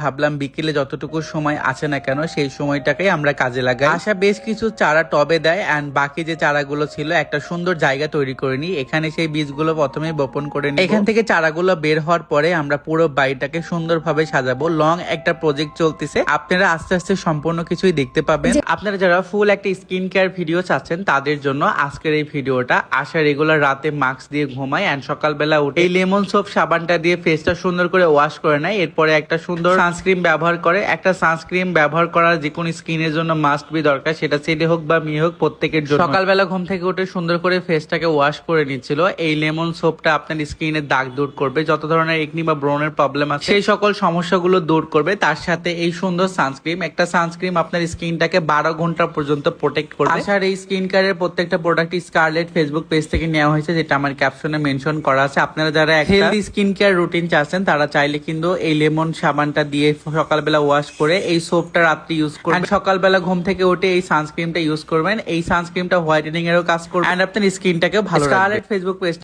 ভাবলাম বিকেলে যতটুকু সময় আছে না কেন সেই সময়টাকেই আমরা কাজে লাগাই। আশা বেশ কিছু চারা টবে দেয় অ্যান্ড বাকি যে চারাগুলো ছিল একটা সুন্দর জায়গা তৈরি করে নিই। এখানে সেই বীজগুলো প্রথমে বপন করে নিই এখান থেকে চারাগুলো বের হওয়ার পরে আমরা পুরো বাড়িটাকে সুন্দরভাবে সাজাবো। লং একটা প্রজেক্ট চলতেছে। আপনারা আস্তে আস্তে সম্পূর্ণ কিছুই দেখতে পাবেন। আপনারা যারা ফুল একটা স্কিন কেয়ার ভিডিও চাচ্ছেন তাদের জন্য আজকের এই ভিডিওটা। আশা রেগুলার রাতে মাস্ক দিয়ে ঘুমায় অ্যান্ড সকালবেলা উঠে এই লেমন সোপ সাবানটা দিয়ে ফেসটা সুন্দর করে ওয়াশ করে নেয়। এরপরে একটা সুন্দর সানস্ক্রিন ব্যবহার করে একটা সানস্ক্রিন ব্যবহার করার যে কোনো স্কিনের জন্য মাস্ট বি দরকার সেটা ছেলে হোক বা মেয়ে হোক প্রত্যেকের জন্য। সকালবেলা ঘুম থেকে উঠে সুন্দর করে ফেসটাকে ওয়াশ করে নিচ্ছিল। এই লেমন সোপটা আপনার স্কিনের দাগ দূর করবে যত ধরনের একনি বা ব্রণের প্রবলেম আছে সেই সকল সমস্যাগুলো দূর করবে। তার সাথে এই সুন্দর সানস্ক্রিন একটা সানস্ক্রিন আপনার স্কিনটাকে বারো ঘণ্টা পর্যন্ত প্রোটেক্ট করবে। আশার এই স্কিন কেয়ারের প্রত্যেকটা প্রোডাক্ট স্কারলেট ফেসবুক পেজ থেকে নেওয়া হয়েছে যেটা আমার ক্যাপশনে মেনশন করা আছে। আপনারা যারা হেলদি স্কিন কেয়ার রুটিন চাচ্ছেন তারা চাইলে কিন্তু এই লেমন সাবানটা দিয়ে সকালবেলা ওয়াশ করে এই সোপটা রাত্রি ইউজ করবেন। সকালবেলা ঘুম থেকে উঠে এই সানস্ক্রিনটা ইউজ করবেন। এই সানস্ক্রিনটা হোয়াইটেনিং এরও কাজ করবে। এন্ড আপনার স্কিনটাকেও ভালো ফেসবুক পেজ